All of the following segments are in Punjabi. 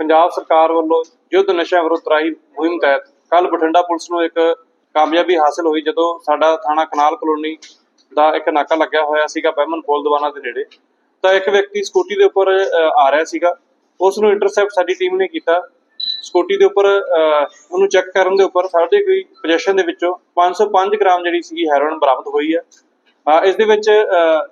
ਪੰਜਾਬ ਸਰਕਾਰ ਵੱਲੋਂ ਯੁੱਧ ਨਸ਼ਾ ਵਿਰੁੱਧ ਰਾਹੀਂ ਮੁਹਿੰਮ ਤਹਿਤ ਕੱਲ ਬਠਿੰਡਾ ਪੁਲਿਸ ਨੂੰ ਇੱਕ ਕਾਮਯਾਬੀ ਹਾਸਲ ਹੋਈ ਜਦੋਂ ਸਾਡਾ ਥਾਣਾ ਕਨਾਲ ਕਲੋਨੀ ਦਾ ਇੱਕ ਨਾਕਾ ਲੱਗਿਆ ਹੋਇਆ ਸੀਗਾ ਬਹਿਮਨ ਪੁਲ ਦੀਵਾਨਾ ਦੇ ਨੇੜੇ। ਤਾਂ ਇੱਕ ਵਿਅਕਤੀ ਸਕੂਟੀ ਦੇ ਉੱਪਰ ਆ ਰਿਹਾ ਸੀਗਾ। ਉਸ ਨੂੰ ਇੰਟਰਸੈਪਟ ਸਾਡੀ ਟੀਮ ਨੇ ਕੀਤਾ। ਸਕੂਟੀ ਦੇ ਉੱਪਰ ਅ, ਉਹਨੂੰ ਚੈੱਕ ਕਰਨ ਦੇ ਉੱਪਰ ਸਾਡੇ ਕੋਈ ਪੋਜੀਸ਼ਨ ਦੇ ਵਿੱਚੋਂ 505 ਗ੍ਰਾਮ ਜਿਹੜੀ ਸੀਗੀ ਹੈਰੋਇਨ ਬਰਾਮਦ ਹੋਈ ਹੈ। ਅ, ਇਸ ਦੇ ਵਿੱਚ ਅ,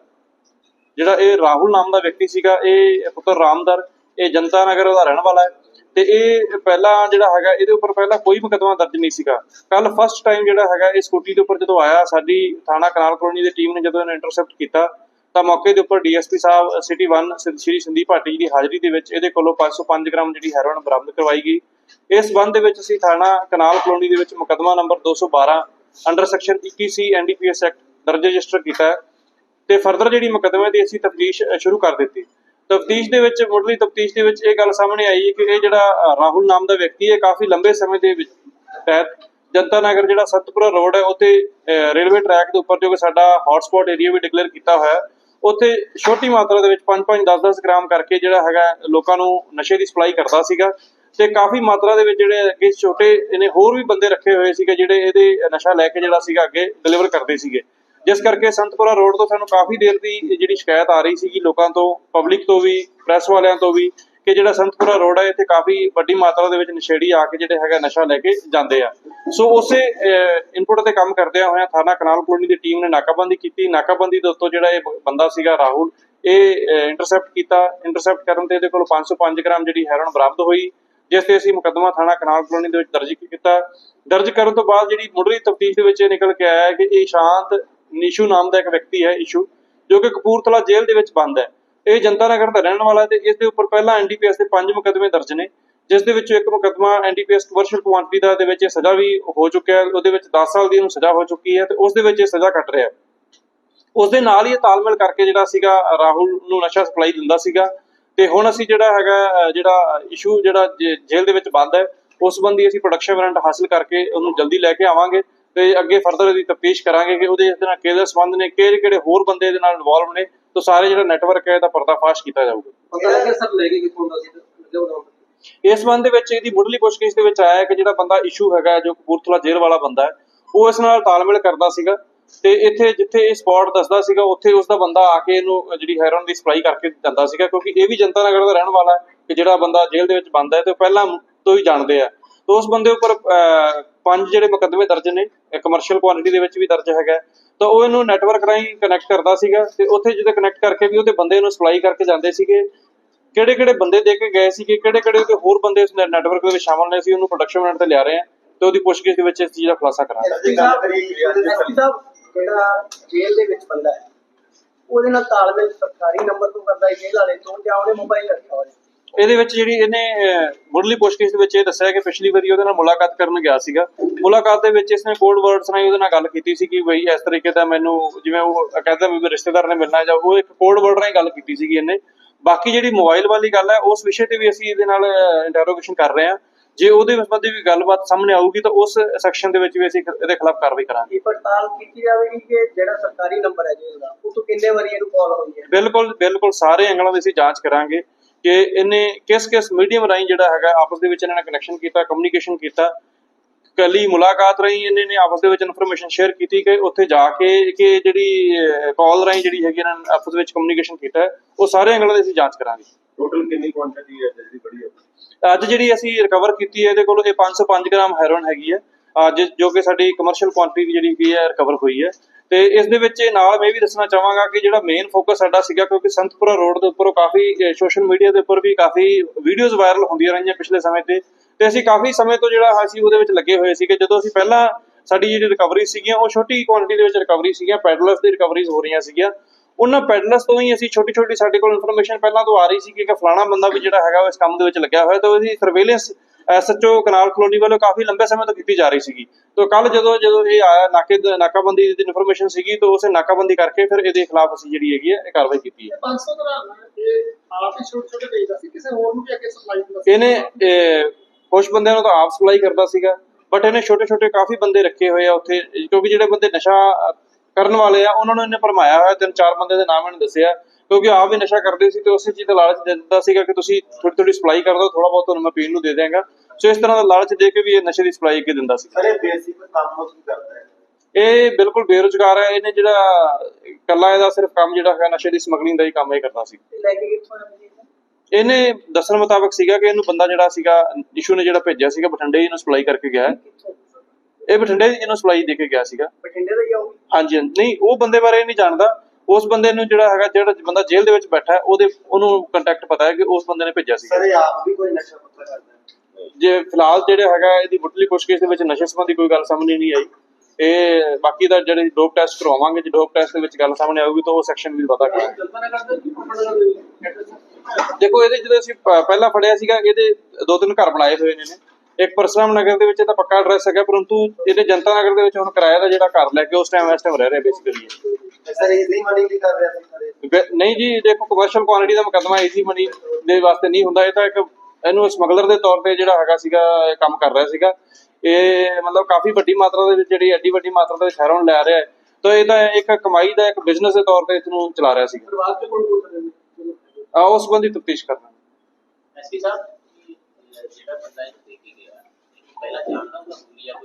ਜਿਹੜਾ ਇਹ ਰਾਹੁਲ ਨਾਮ ਦਾ ਵਿਅਕਤੀ ਸੀਗਾ ਇਹ ਪੁੱਤਰ ਰਾਮਦਰ ਇਹ ਜਨਤਾ ਨਗਰ ਦਾ ਰਹਿਣ ਵਾਲਾ ਹੈ। ਤੇ ਇਹ ਪਹਿਲਾਂ ਜਿਹੜਾ ਹੈਗਾ, ਇਹਦੇ ਉੱਪਰ ਪਹਿਲਾਂ ਕੋਈ ਮੁਕੱਦਮਾ ਦਰਜ ਨਹੀਂ ਸੀਗਾ। ਕੱਲ ਫਸਟ ਟਾਈਮ ਜਿਹੜਾ ਹੈਗਾ, ਇਹ ਸਕੂਟੀ ਦੇ ਉੱਪਰ ਜਦੋਂ ਆਇਆ, ਸਾਡੀ ਥਾਣਾ ਕਨਾਲ ਕਲੋਨੀ ਦੀ ਟੀਮ ਨੇ ਜਦੋਂ ਇਹਨੂੰ ਇੰਟਰਸੈਪਟ ਕੀਤਾ, ਤਾਂ ਮੌਕੇ ਦੇ ਉੱਪਰ ਡੀਐਸਪੀ ਸਾਹਿਬ ਸਿਟੀ 1 ਸ਼੍ਰੀ ਸੰਦੀਪ ਭਾਟੀ ਜੀ ਦੀ ਹਾਜ਼ਰੀ ਦੇ ਵਿੱਚ ਇਹਦੇ ਕੋਲੋਂ 505 ਗ੍ਰਾਮ ਜਿਹੜੀ ਹੈਰੋਇਨ ਬਰਾਮਦ ਕਰਵਾਈ ਗਈ। ਇਸ ਸੰਬੰਧ ਦੇ ਵਿੱਚ ਅਸੀਂ ਥਾਣਾ ਕਨਾਲ ਕਲੋਨੀ ਦੇ ਵਿੱਚ ਮੁਕੱਦਮਾ number 212 under section 21 C NDPS act ਦਰਜ ਰਜਿਸਟਰ ਕੀਤਾ ਹੈ। ਤੇ ਫਰਦਰ ਜਿਹੜੀ ਮੁਕੱਦਮੇ ਦੀ ਅਸੀਂ ਤਫਤੀਸ਼ ਸ਼ੁਰੂ ਕਰ ਦਿੱਤੀ। ਤਫਤੀਸ਼ ਦੇ ਵਿੱਚ, ਮੁੱਢਲੀ ਤਫਤੀਸ਼ ਦੇ ਵਿੱਚ ਇਹ ਗੱਲ ਸਾਹਮਣੇ ਆਈ ਕਿ ਇਹ ਜਿਹੜਾ ਰਾਹੁਲ ਨਾਮ ਦਾ ਵਿਅਕਤੀ ਹੈ ਕਾਫੀ ਲੰਬੇ ਸਮੇਂ ਦੇ ਵਿੱਚ ਤਹਿਤ ਜਨਤਾ ਨਗਰ ਜਿਹੜਾ ਸਤਪੁਰਾ ਰੋਡ ਹੈ, ਉੱਥੇ ਰੇਲਵੇ ਟਰੈਕ ਦੇ ਉੱਪਰ ਜੋ ਕਿ ਸਾਡਾ ਹੌਟਸਪੌਟ ਏਰੀਆ ਵੀ ਡਿਕਲੇਅਰ ਕੀਤਾ ਹੋਇਆ ਉੱਥੇ ਛੋਟੀ ਮਾਤਰਾ ਦੇ ਵਿੱਚ 5-5 10-10 ਗ੍ਰਾਮ ਕਰਕੇ ਜਿਹੜਾ ਹੈਗਾ, ਲੋਕਾਂ ਨੂੰ ਨਸ਼ੇ ਦੀ ਸਪਲਾਈ ਕਰਦਾ ਸੀਗਾ ਤੇ ਕਾਫੀ ਮਾਤਰਾ ਦੇ ਵਿੱਚ ਜਿਹੜੇ ਅੱਗੇ ਛੋਟੇ, ਇਹਨੇ ਹੋਰ ਵੀ ਬੰਦੇ ਰੱਖੇ ਹੋਏ ਸੀਗੇ ਜਿਹੜੇ ਇਹਦੇ ਨਸ਼ਾ ਲੈ ਕੇ ਜਿਹੜਾ ਸੀਗਾ ਅੱਗੇ ਡਿਲੀਵਰ ਕਰਦੇ ਸੀਗੇ। ਜਿਸ ਕਰਕੇ ਸੰਤਪੁਰਾ ਰੋਡ ਤੋਂ ਸਾਨੂੰ ਕਾਫੀ ਦੇਰ ਦੀ ਜਿਹੜੀ ਸ਼ਿਕਾਇਤ ਆ ਰਹੀ ਸੀਗੀ ਲੋਕਾਂ ਤੋਂ ਪਬਲਿਕ ਤੋਂ ਵੀ ਪ੍ਰੈਸ ਵਾਲਿਆਂ ਤੋਂ ਵੀ, ਕਿ ਜਿਹੜਾ ਸੰਤਪੁਰਾ ਰੋਡ ਹੈ ਇੱਥੇ ਕਾਫੀ ਵੱਡੀ ਮਾਤਰਾ ਦੇ ਵਿੱਚ ਨਸ਼ੇੜੀ ਆ ਕੇ ਜਿਹੜੇ ਹੈਗਾ ਨਸ਼ਾ ਲੈ ਕੇ ਜਾਂਦੇ ਆ। ਸੋ ਉਸੇ ਇਨਪੁਟ ਤੇ ਕੰਮ ਕਰਦਿਆਂ ਹੋਇਆਂ ਥਾਣਾ ਕਨਾਲ ਕਲੋਨੀ ਦੀ ਟੀਮ ਨੇ ਨਾਕਾਬੰਦੀ ਕੀਤੀ। ਨਾਕਾਬੰਦੀ ਦੇ ਉੱਤੋਂ ਜਿਹੜਾ ਇਹ ਬੰਦਾ ਸੀਗਾ ਰਾਹੁਲ, ਇਹ ਇੰਟਰਸੈਪਟ ਕੀਤਾ। ਇੰਟਰਸੈਪਟ ਕਰਨ ਤੇ ਇਹਦੇ ਕੋਲ 505 ਗ੍ਰਾਮ ਜਿਹੜੀ ਹੈਰੋਇਨ ਬਰਾਮਦ ਹੋਈ, ਜਿਸ ਤੇ ਅਸੀਂ ਮੁਕੱਦਮਾ ਥਾਣਾ ਕਨਾਲ ਕਲੋਨੀ ਦੇ ਵਿੱਚ ਦਰਜ ਕੀਤਾ। ਦਰਜ ਕਰਨ ਤੋਂ ਬਾਅਦ ਜਿਹੜੀ ਮੁੱਢਲੀ ਤਫਤੀਸ਼ ਦੇ ਵਿੱਚ ਇਹ ਨਿਕਲ ਕੇ ਆਇਆ ਹੈ ਕਿ ਇਹ ਸ਼ਾਂਤ ਨਿਸ਼ੂ ਨਾਮ ਦਾ ਇੱਕ ਵਿਅਕਤੀ ਹੈ ਇਸ਼ੂ, ਜੋ ਕਿ ਕਪੂਰਥਲਾ ਜੇਲ੍ਹ ਦੇ ਵਿੱਚ ਬੰਦ ਹੈ। ਇਹ ਜਨਤਾ ਨਗਰ ਦਾ ਰਹਿਣ ਵਾਲਾ ਹੈ ਤੇ ਇਸ ਦੇ ਉੱਪਰ ਪਹਿਲਾਂ ਐਨਡੀਪੀਐਸ ਦੇ ਪੰਜ ਮੁਕੱਦਮੇ ਦਰਜ ਨੇ, ਜਿਸ ਦੇ ਵਿੱਚੋਂ ਇੱਕ ਮੁਕੱਦਮਾ ਐਨਡੀਪੀਐਸ ਕਮਰਸ਼ੀਅਲ ਕੁਆਂਟੀਟੀ ਦਾ, ਦੇ ਵਿੱਚ ਇਹ ਸਜ਼ਾ ਵੀ ਹੋ ਚੁੱਕਿਆ ਹੈ, ਉਹਦੇ ਵਿੱਚ 10 ਸਾਲ ਦੀ ਇਹਨੂੰ ਸਜ਼ਾ ਹੋ ਚੁੱਕੀ ਹੈ ਤੇ ਉਸ ਦੇ ਵਿੱਚ ਇਹ ਸਜ਼ਾ ਕੱਟ ਰਿਹਾ ਹੈ। ਉਸ ਦੇ ਨਾਲ ਹੀ ਇਹ ਤਾਲਮੇਲ ਕਰਕੇ ਜਿਹੜਾ ਸੀਗਾ, ਰਾਹੁਲ ਨੂੰ ਨਸ਼ਾ ਸਪਲਾਈ ਦਿੰਦਾ ਸੀਗਾ ਤੇ ਹੁਣ ਅਸੀਂ ਜਿਹੜਾ ਹੈਗਾ ਜਿਹੜਾ ਇਸ਼ੂ ਜਿਹੜਾ ਜੇਲ੍ਹ ਦੇ ਵਿੱਚ ਬੰਦ ਹੈ, ਉਸ ਸੰਬੰਧੀ ਅਸੀਂ ਪ੍ਰੋਡਕਸ਼ਨ ਵਾਰੰਟ ਹਾਸਲ ਕਰਕੇ ਉਹਨੂੰ ਜਲਦੀ ਲੈ ਕੇ ਆਵਾਂਗੇ। ਤੇ ਅੱਗੇ ਫਰਦਰ ਇਹਦੀ ਤਫਤੀਸ਼ ਕਰਾਂਗੇ ਕਿ ਉਹਦੇ ਇਸ ਨਾਲ ਕਿਹਦੇ ਸੰਬੰਧ ਨੇ ਕਿਹੜੇ ਕਿਹੜੇ ਹੋਰ ਬੰਦੇ ਇਹਦੇ ਨਾਲ ਇਨਵੋਲਵ ਨੇ ਤਾਂ ਸਾਰੇ ਜਿਹੜਾ ਨੈਟਵਰਕ ਹੈ ਇਹਦਾ ਪਰਦਾਫਾਸ਼ ਕੀਤਾ ਜਾਊਗਾ। ਪਤਾ ਲੱਗਿਆ ਸਰ ਲੈ ਕੇ ਕਿੱਥੋਂ ਦਾ ਸੀ ਤੇ ਲੱਗੇ ਬਣਾਉਣ ਇਸ ਸੰਬੰਧ ਦੇ ਵਿੱਚ ਇਹਦੀ ਮੁੱਢਲੀ ਪੁੱਛਗਿੱਛ ਦੇ ਵਿੱਚ ਆਇਆ ਹੈ ਕਿ ਜਿਹੜਾ ਬੰਦਾ ਇਸ਼ੂ ਹੈਗਾ ਜੋ ਕਪੂਰਥਲਾ ਜੇਲ੍ਹ ਵਾਲਾ ਬੰਦਾ ਹੈ ਉਹ ਇਸ ਨਾਲ ਤਾਲਮੇਲ ਕਰਦਾ ਸੀਗਾ ਤੇ ਇੱਥੇ ਜਿੱਥੇ ਇਹ ਸਪੌਟ ਦੱਸਦਾ ਸੀਗਾ ਉੱਥੇ ਉਸ ਦਾ ਬੰਦਾ ਆ ਕੇ ਇਹਨੂੰ ਜਿਹੜੀ ਹੈਰੋਨ ਦੀ ਸਪਲਾਈ ਕਰਕੇ ਜਾਂਦਾ ਸੀਗਾ ਕਿਉਂਕਿ ਇਹ ਵੀ ਜਨਤਾ ਨਗਰ ਦਾ ਰਹਿਣ ਵਾਲਾ ਹੈ ਕਿ ਜਿਹੜਾ ਬੰਦਾ ਜੇਲ੍ਹ ਦੇ ਵਿੱਚ ਬੰਦ ਹੈ ਤੇ ਪਹਿਲਾਂ ਤੋਂ ਹੀ ਜਾਣਦੇ ਆ। ਤੇ ਉਸ ਬੰਦੇ ਉੱਪਰ ਪੰਜ ਜਿਹੜੇ ਮੁਕੱਦਮੇ ਦਰਜ ਨੇ ਕਮਰਸ਼ੀਅਲ ਕੁਆਂਟੀਟੀ ਦੇ ਵਿੱਚ ਵੀ ਦਰਜ ਹੈਗਾ ਤਾਂ ਉਹ ਇਹਨੂੰ ਨੈਟਵਰਕ ਰਾਹੀਂ ਕਨੈਕਟ ਕਰਦਾ ਸੀਗਾ ਤੇ ਉੱਥੇ ਜਦੋਂ ਕਨੈਕਟ ਕਰਕੇ ਵੀ ਉਹਦੇ ਬੰਦੇ ਨੂੰ ਸਪਲਾਈ ਕਰਕੇ ਜਾਂਦੇ ਸੀਗੇ ਕਿਹੜੇ ਕਿਹੜੇ ਬੰਦੇ ਦੇ ਕੇ ਗਏ ਸੀਗੇ ਕਿਹੜੇ ਕਿਹੜੇ ਉਹਦੇ ਹੋਰ ਬੰਦੇ ਉਸ ਨੈਟਵਰਕ ਦੇ ਵਿੱਚ ਸ਼ਾਮਲ ਨੇ ਸੀ ਉਹਨੂੰ ਪ੍ਰੋਡਕਸ਼ਨ ਮਿੰਟ ਤੇ ਲਿਆ ਰਹੇ ਆ ਤੇ ਉਹਦੀ ਪੁੱਛਗਿੱਛ ਦੇ ਵਿੱਚ ਇਸ ਚੀਜ਼ ਦਾ ਖੁਲਾਸਾ ਕਰਾਂਗੇ। ਜਿਹੜਾ ਜੇਲ੍ਹ ਦੇ ਵਿੱਚ ਬੰਦਾ ਹੈ ਉਹਦੇ ਨਾਲ ਤਾਲਮੇਲ ਸਰਕਾਰੀ ਨੰਬਰ ਤੋਂ ਕਰਦਾ ਹੈ ਜੇਲ੍ਹ ਵਾਲੇ ਤੋਂ ਜਾਂ ਉਹਨੇ ਮੋਬਾਈਲ ਰੱਖਿਆ ਹੋਇਆ ਇਹਦੇ ਵਿੱਚ ਜਿਹੜੀ ਇਹਨੇ ਮੁੱਢਲੀ ਪੁੱਛਗਿੱਛ ਦੇ ਵਿੱਚ ਇਹ ਦੱਸਿਆ ਕਿ ਪਿਛਲੀ ਵਾਰੀ ਉਹਦੇ ਨਾਲ ਮੁਲਾਕਾਤ ਕਰਨ ਗਿਆ ਸੀਗਾ। ਮੁਲਾਕਾਤ ਦੇ ਵਿੱਚ ਇਸਨੇ ਕੋਡ ਵਰਡਸ ਨਾਲ ਉਹਦੇ ਨਾਲ ਗੱਲ ਕੀਤੀ ਸੀ ਕਿ ਬਈ ਇਸ ਤਰੀਕੇ ਦਾ ਮੈਨੂੰ ਜਿਵੇਂ ਉਹ ਕਹਿੰਦਾ ਵੀ ਰਿਸ਼ਤੇਦਾਰ ਨੇ ਮਿਲਣਾ ਜਾਂ ਉਹ ਇੱਕ ਕੋਡ ਵਰਡ ਨਾਲ ਗੱਲ ਕੀਤੀ ਸੀਗੀ ਇਹਨੇ। ਬਾਕੀ ਜਿਹੜੀ ਮੋਬਾਈਲ ਵਾਲੀ ਗੱਲ ਹੈ ਉਸ ਵਿਸ਼ੇ ਤੇ ਵੀ ਅਸੀਂ ਇਹਦੇ ਨਾਲ ਇੰਟਰੋਗੇਸ਼ਨ ਕਰ ਰਹੇ ਹਾਂ। ਜੇ ਉਹਦੇ ਸੰਬੰਧੀ ਵੀ ਗੱਲਬਾਤ ਸਾਹਮਣੇ ਆਊਗੀ ਤਾਂ ਉਸ ਸੈਕਸ਼ਨ ਦੇ ਵਿੱਚ ਵੀ ਅਸੀਂ ਇਹਦੇ ਖਿਲਾਫ ਕਾਰਵਾਈ ਕਰਾਂਗੇ। ਪੜਤਾਲ ਕੀਤੀ ਜਾਵੇਗੀ ਕਿ ਜਿਹੜਾ ਸਰਕਾਰੀ ਨੰਬਰ ਹੈ ਦਾ ਉਹ ਤੋਂ ਕਿੰਨੇ ਵਾਰੀ ਇਹਨੂੰ ਕਾਲ ਹੋਈ ਹੈ? ਬਿਲਕੁਲ ਬਿਲਕੁਲ ਸਾਰੇ ਐਂਗਲਾਂ ਦੀ ਅਸੀਂ ਜਾਂਚ ਕਰਾਂਗੇ। ਕਿ ਇਹਨੇ ਕਿਸ ਕਿਸ ਮੀਡੀਅਮ ਰਾਹੀਂ ਜਿਹੜਾ ਹੈਗਾ ਆਪਸ ਦੇ ਵਿੱਚ ਇਹਨਾਂ ਨੇ ਕਨੈਕਸ਼ਨ ਕੀਤਾ ਕਮਿਊਨੀਕੇਸ਼ਨ ਕੀਤਾ। ਕੱਲੀ ਮੁਲਾਕਾਤ ਰਾਹੀਂ ਇਹਨੇ ਨੇ ਆਪਸ ਦੇ ਵਿੱਚ ਇਨਫੋਰਮੇਸ਼ਨ ਸ਼ੇਅਰ ਕੀਤੀ ਕਿ ਉੱਥੇ ਜਾ ਕੇ ਕਿ ਜਿਹੜੀ ਕਾਲ ਰਾਹੀਂ ਜਿਹੜੀ ਹੈਗੀ ਇਹਨਾਂ ਨੇ ਆਪਸ ਵਿੱਚ ਕਮਿਊਨੀਕੇਸ਼ਨ ਕੀਤਾ ਉਹ ਸਾਰੇ ਐਂਗਲਾਂ ਦੀ ਅਸੀਂ ਜਾਂਚ ਕਰਾਂਗੇ। ਟੋਟਲ ਕਿੰਨੀ ਕੁਆਂਟੀਟੀ ਹੈ ਜਿਹੜੀ ਬੜੀ ਹੈ? ਅੱਜ ਜਿਹੜੀ ਅਸੀਂ ਰਿਕਵਰ ਕੀਤੀ ਹੈ ਇਹਦੇ ਕੋਲ ਇਹ 505 ਗ੍ਰਾਮ ਹੈਰੋਇਨ ਹੈਗੀ ਹੈ। ਜਿਸ ਜੋ ਕਿ ਸਾਡੀ ਕਮਰਸ਼ੀਅਲ ਕੁਆਂਟੀਟੀ ਜਿਹੜੀ ਹੈਗੀ ਹੈ ਰਿਕਵਰ ਹੋਈ ਹੈ। ਤੇ ਇਸ ਦੇ ਵਿੱਚ ਨਾਲ ਮੈਂ ਇਹ ਵੀ ਦੱਸਣਾ ਚਾਹਾਂਗਾ ਕਿ ਜਿਹੜਾ ਮੇਨ ਫੋਕਸ ਸਾਡਾ ਸੀਗਾ, ਕਿਉਂਕਿ ਸੰਤਪੁਰਾ ਰੋਡ ਦੇ ਉੱਪਰ ਉਹ ਕਾਫੀ ਸੋਸ਼ਲ ਮੀਡੀਆ ਦੇ ਉੱਪਰ ਵੀ ਕਾਫੀ ਵੀਡੀਓਜ਼ ਵਾਇਰਲ ਹੁੰਦੀਆਂ ਰਹੀਆਂ ਪਿਛਲੇ ਸਮੇਂ ਤੇ। ਤੇ ਅਸੀਂ ਕਾਫੀ ਸਮੇਂ ਤੋਂ ਜਿਹੜਾ ਅਸੀਂ ਉਹਦੇ ਵਿੱਚ ਲੱਗੇ ਹੋਏ ਸੀਗੇ। ਜਦੋਂ ਅਸੀਂ ਪਹਿਲਾਂ ਸਾਡੀ ਜਿਹੜੀ ਰਿਕਵਰੀ ਸੀਗੀਆਂ, ਉਹ ਛੋਟੀ ਕੁਆਂਟੀਟੀ ਦੇ ਵਿੱਚ ਰਿਕਵਰੀ ਸੀਗੀਆਂ ਪੈਡਲਰਸ ਦੀ ਰਿਕਵਰੀਜ਼ ਹੋ ਰਹੀਆਂ ਸੀਗੀਆਂ। ਉਹਨਾਂ ਪੈਡਲਰਸ ਤੋਂ ਹੀ ਅਸੀਂ ਛੋਟੀ ਛੋਟੀ ਸਾਡੇ ਕੋਲ ਇਨਫੋਰਮੇਸ਼ਨ ਪਹਿਲਾਂ ਤੋਂ ਆ ਰਹੀ ਸੀ ਕਿ ਫਲਾਣਾ ਬੰਦਾ ਵੀ ਜਿਹੜਾ ਹੈਗਾ ਉਹ ਇਸ ਕੰਮ ਦੇ ਵਿੱਚ ਲੱਗਿਆ ਹੋਇਆ। ਤਾਂ ਉਹਦੀ ਸਰਵੇਲੈਂਸ ਐਸਐਚਓ ਕਨਾਲ ਕਲੋਨੀ ਵੱਲੋਂ ਕਾਫੀ ਲੰਬੇ ਸਮੇਂ ਤੋਂ ਕੀਤੀ ਜਾ ਰਹੀ ਸੀਗੀ। ਤਾਂ ਕੱਲ ਜਦੋਂ ਜਦੋਂ ਇਹ ਆਇਆ ਨਾਕੇ ਨਾਕਾਬੰਦੀ ਦੀ ਇਨਫੋਰਮੇਸ਼ਨ ਸੀਗੀ ਤਾਂ ਉਸੇ ਨਾਕਾਬੰਦੀ ਕਰਕੇ ਫਿਰ ਇਹਦੇ ਖਿਲਾਫ ਅਸੀਂ ਜਿਹੜੀ ਹੈਗੀ ਹੈ ਇਹ ਕਾਰਵਾਈ ਕੀਤੀ ਹੈ। 500 ਗ੍ਰਾਮ ਇਹ ਆਪ ਹੀ ਛੋਟੇ ਛੋਟੇ ਵੇਚਦਾ ਸੀ ਕਿਸੇ ਹੋਰ ਨੂੰ ਵੀ ਅੱਗੇ ਸਪਲਾਈ ਦਿੰਦਾ ਸੀ? ਇਹਨੇ ਅਹ, ਕੁਛ ਬੰਦਿਆਂ ਨੂੰ ਤਾਂ ਆਪ ਸਪਲਾਈ ਕਰਦਾ ਸੀਗਾ ਬਟ ਇਹਨੇ ਛੋਟੇ ਛੋਟੇ ਕਾਫੀ ਬੰਦੇ ਰੱਖੇ ਹੋਏ ਆ ਉੱਥੇ ਕਿਉਂਕਿ ਜਿਹੜੇ ਬੰਦੇ ਨਸ਼ਾ ਕਰਨ ਵਾਲੇ ਆ ਉਹਨਾਂ ਨੂੰ ਇਹਨੇ ਭਰਮਾਇਆ ਹੋਇਆ ਤਿੰਨ ਚਾਰ ਬੰਦੇ ਦੇ ਨਾਮ ਇਹਨੇ ਦੱਸਿਆ ਕਿਉਂਕਿ ਆਪ ਵੀ ਨਸ਼ਾ ਕਰਦੇ ਸੀ ਤੇ ਉਸੇ ਚੀਜ਼ ਦਾ ਲਾਲਚ ਦੇ ਦਿੰਦਾ ਸੀਗਾ ਕਿ ਤੁਸੀਂ ਥੋੜੀ ਥੋੜੀ ਸਪਲਾਈ ਕਰ ਦਿਓ ਥੋੜਾ ਬਹੁਤ ਤੁਹਾਨੂੰ ਮੈਂ ਪੀਣ ਨੂੰ ਦੇ ਦਿਆਂਗਾ। ਸੋ ਇਸ ਤਰ੍ਹਾਂ ਦਾ ਲਾਲਚ ਦੇ ਕੇ ਵੀ ਇਹ ਨਸ਼ੇ ਦੀ ਸਪਲਾਈ ਅੱਗੇ ਦਿੰਦਾ ਸੀ। ਸਰ ਇਹ ਬੇਸਿਕ ਕੰਮ ਕੀ ਕਰਦਾ ਹੈ ਇਹ ਬਿਲਕੁਲ ਬੇਰੁਜ਼ਗਾਰ ਹੈ ਇਹਨੇ ਜਿਹੜਾ ਕੱਲਾ ਇਹਦਾ ਸਿਰਫ ਕੰਮ ਜਿਹੜਾ ਹੈਗਾ ਨਸ਼ੇ ਦੀ ਸਮਗਲਿੰਗ ਦਾ ਹੀ ਕੰਮ ਇਹ ਕਰਦਾ ਸੀ। ਲੈ ਕੇ ਕਿੱਥੋਂ ਇਹਨੇ ਦੱਸਣ ਮੁਤਾਬਕ ਸੀਗਾ ਕਿ ਇਹਨੂੰ ਬੰਦਾ ਜਿਹੜਾ ਸੀਗਾ ਇਸ਼ੂ ਨੇ ਜਿਹੜਾ ਭੇਜਿਆ ਸੀਗਾ ਬਠਿੰਡੇ ਇਹਨੂੰ ਸਪਲਾਈ ਕਰਕੇ ਗਿਆ ਹੈ। ਇਹ ਬਠਿੰਡੇ ਇਹਨੂੰ ਸਪਲਾਈ ਦੇ ਕੇ ਗਿਆ ਸੀਗਾ। ਬਠਿੰਡੇ ਦਾ ਹੀ ਹਾਂਜੀ ਹਾਂਜੀ। ਨਹੀਂ ਉਹ ਬੰਦੇ ਬਾਰੇ ਨਹੀਂ ਜਾਣਦਾ। ਉਸ ਬੰਦੇ ਨੂੰ ਜਿਹੜਾ ਹੈਗਾ ਜਿਹੜਾ ਬੰਦਾ ਜੇਲ੍ਹ ਦੇ ਵਿੱਚ ਬੈਠਾ ਹੈ ਉਹਦੇ ਉਹਨੂੰ ਕੰਟੈਕਟ ਪਤਾ ਹੈ ਕਿ ਉਸ ਬੰਦੇ ਨੇ ਭੇਜਿਆ ਸੀ ਸਰ ਇਹ ਆਪ ਵੀ ਕੋਈ ਨਸ਼ਾ ਪੱਤਾ ਕਰਦਾ ਜੇ ਫਿਲਹਾਲ ਜਿਹੜੇ ਹੈਗਾ ਇਹਦੀ ਮੁੱਢਲੀ ਪੁੱਛਗਿੱਛ ਦੇ ਵਿੱਚ ਨਸ਼ੇ ਸੰਬੰਧੀ ਕੋਈ ਗੱਲ ਸਾਹਮਣੇ ਨਹੀਂ ਆਈ। ਇਹ ਬਾਕੀ ਦਾ ਜਿਹੜੇ ਡੋਪ ਟੈਸਟ ਕਰਵਾਵਾਂਗੇ ਜੇ ਡੋਪ ਟੈਸਟ ਦੇ ਵਿੱਚ ਗੱਲ ਸਾਹਮਣੇ ਆਊਗੀ ਤਾਂ ਉਹ ਸੈਕਸ਼ਨ ਵੀ ਪਤਾ ਕਰਾਂਗੇ। ਦੇਖੋ ਇਹਦੇ ਜਦੋਂ ਅਸੀਂ ਪਹਿਲਾਂ ਫੜਿਆ ਸੀਗਾ ਇਹਦੇ ਦੋ ਤਿੰਨ ਘਰ ਬਣਾਏ ਹੋਏ ਨੇ ਨੇ ਇੱਕ ਪਰਸਰਾਮ ਨਗਰ ਦੇ ਵਿੱਚ ਇਹਦਾ ਪੱਕਾ ਐਡਰੈਸ ਹੈਗਾ ਪਰੰਤੂ ਇਹਦੇ ਜਨਤਾ ਨਗਰ ਦੇ ਵਿੱਚ ਹੁਣ ਕਿਰਾਏ ਦਾ ਜਿਹੜਾ ਘਰ ਲੈ ਕੇ ਉਸ ਟਾਈਮ ਇਸ ਟਾਈਮ ਰਹਿ ਰਿਹਾ ਬੇਸਿਕਲੀ ਸਰ ਈਜ਼ੀ ਮਨੀ ਲਈ ਕਰ ਰਿਹਾ? ਨਹੀਂ ਜੀ ਦੇਖੋ ਕਮਰਸ਼ੀਅਲ ਕੁਆਂਟੀਟੀ ਦਾ ਮੁਕੱਦਮਾ ਈਜ਼ੀ ਮਨੀ ਦੇ ਵਾਸਤੇ ਨਹੀਂ ਹੁੰਦਾ। ਇਹ ਤਾਂ ਇੱਕ ਇਹਨੂੰ ਸਮਗਲਰ ਦੇ ਤੌਰ ਤੇ ਜਿਹੜਾ ਹੈਗਾ ਸੀਗਾ ਇਹ ਕੰਮ ਕਰ ਰਿਹਾ ਸੀਗਾ। ਇਹ ਮਤਲਬ ਕਾਫੀ ਵੱਡੀ ਮਾਤਰਾ ਦੇ ਵਿੱਚ ਜਿਹੜੀ ਐਡੀ ਵੱਡੀ ਮਾਤਰਾ ਦੇ ਵਿੱਚ ਹੈਰੋਨ ਲੈ ਰਿਹਾ ਹੈ। ਤਾਂ ਇਹ ਤਾਂ ਇੱਕ ਕਮਾਈ ਦਾ ਇੱਕ ਬਿਜ਼ਨਸ ਦੇ ਤੌਰ ਤੇ ਇਸ ਨੂੰ ਚਲਾ ਰਿਹਾ ਸੀਗਾ। ਪਰਿਵਾਰ ਚ ਕੋਲ ਕੋਲ ਸਕਦੇ ਆ ਉਸ ਸੰਬੰਧੀ ਤਫਤੀਸ਼ ਕਰਨਾ। ਐਸਪੀ ਸਾਹਿਬ ਜਿਹੜਾ ਬੰਦਾ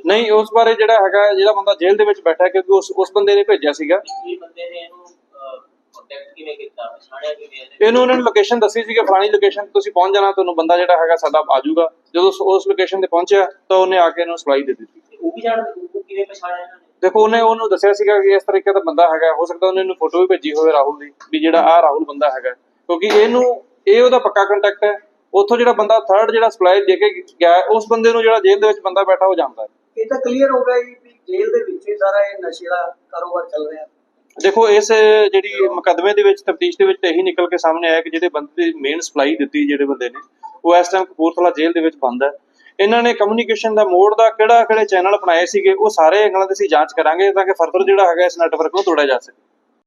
ਨਹੀਂ ਉਸ ਬਾਰੇ ਜਿਹੜਾ ਹੈਗਾ ਜਿਹੜਾ ਬੰਦਾ ਜੇਲ੍ਹ ਦੇ ਵਿੱਚ ਬੈਠਾ ਕਿਉਂਕਿ ਉਸ ਉਸ ਬੰਦੇ ਨੇ ਭੇਜਿਆ ਸੀਗਾ। ਇਹ ਬੰਦੇ ਨੇ ਇਹਨੂੰ ਕੰਟੈਕਟ ਕਿਵੇਂ ਕੀਤਾ? ਪਛਾਣਿਆ ਕਿਵੇਂ ਇਹਨੇ ਇਹਨੂੰ ਉਹਨਾਂ ਨੇ ਲੋਕੇਸ਼ਨ ਦੱਸੀ ਸੀ ਕਿ ਫਲਾਣੀ ਲੋਕੇਸ਼ਨ ਤੁਸੀਂ ਪਹੁੰਚ ਜਾਣਾ ਤੁਹਾਨੂੰ ਬੰਦਾ ਜਿਹੜਾ ਹੈਗਾ ਸਾਡਾ ਆ ਜਾਊਗਾ ਜਦੋਂ ਉਸ- ਲੋਕੇਸ਼ਨ ਤੇ ਪਹੁੰਚਿਆ ਤਾਂ ਉਹਨੇ ਆ ਕੇ ਇਹਨੂੰ ਸਪਲਾਈ ਦੇ ਦਿੱਤੀ। ਤੇ ਉਹ ਵੀ ਜਾਣਦੇ ਉਹ ਕਿਵੇਂ ਪਛਾਣਿਆ ਇਹਨਾਂ ਨੇ? ਦੇਖੋ ਉਹਨੇ ਉਹਨੂੰ ਦੱਸਿਆ ਸੀਗਾ ਕਿ ਇਸ ਤਰੀਕੇ ਦਾ ਬੰਦਾ ਹੈਗਾ ਹੋ ਸਕਦਾ ਉਹਨੇ ਇਹਨੂੰ ਫੋਟੋ ਵੀ ਭੇਜੀ ਹੋਵੇ ਰਾਹੁਲ ਦੀ ਵੀ ਜਿਹੜਾ ਆ ਰਾਹੁਲ ਬੰਦਾ ਹੈਗਾ। ਕਿਉਂਕਿ ਇਹਨੂੰ ਇਹ ਉਹਦਾ ਪੱਕਾ ਕੰਟੈਕਟ ਹੈ। ਉੱਥੋਂ ਜਿਹੜਾ ਬੰਦਾ ਥਰਡ ਜਿਹੜਾ ਸਪਲਾਈ ਦੇ ਕੇ ਗਿਆ ਹੈ, ਉਸ ਬੰਦੇ ਨੂੰ ਜਿਹੜਾ ਜੇਲ੍ਹ ਦੇ ਵਿੱਚ ਬੰਦਾ ਬੈਠਾ ਉਹ ਜਾਣਦਾ ਹੈ। ਇਹ ਤਾਂ ਕਲੀਅਰ ਹੋ ਗਿਆ ਜੀ ਵੀ ਜੇਲ੍ਹ ਦੇ ਵਿੱਚ ਹੀ ਸਾਰਾ ਇਹ ਨਸ਼ੇ ਦਾ ਕਾਰੋਬਾਰ ਚੱਲ ਰਿਹਾ। ਦੇਖੋ ਇਸ ਜਿਹੜੀ ਮੁਕੱਦਮੇ ਦੇ ਵਿੱਚ ਤਫਤੀਸ਼ ਦੇ ਵਿੱਚ ਤਾਂ ਇਹੀ ਨਿਕਲ ਕੇ ਸਾਹਮਣੇ ਆਇਆ ਕਿ ਜਿਹੜੇ ਬੰਦੇ ਦੀ ਮੇਨ ਸਪਲਾਈ ਦਿੱਤੀ ਜਿਹੜੇ ਬੰਦੇ ਨੇ ਉਹ ਇਸ ਟਾਈਮ ਕਪੂਰਥਲਾ ਜੇਲ੍ਹ ਦੇ ਵਿੱਚ ਬੰਦ ਹੈ। ਇਹਨਾਂ ਨੇ ਕਮਿਊਨੀਕੇਸ਼ਨ ਦਾ ਮੋਡ ਦਾ ਕਿਹੜਾ ਕਿਹੜੇ ਚੈਨਲ ਅਪਣਾਏ ਸੀਗੇ ਉਹ ਸਾਰੇ ਐਂਗਲਾਂ ਦੀ ਅਸੀਂ ਜਾਂਚ ਕਰਾਂਗੇ ਤਾਂ ਕਿ ਫਰਦਰ ਜਿਹੜਾ ਹੈਗਾ ਇਸ ਨੈਟਵਰਕ ਨੂੰ ਤੋੜਿਆ ਜਾ ਸਕੇ।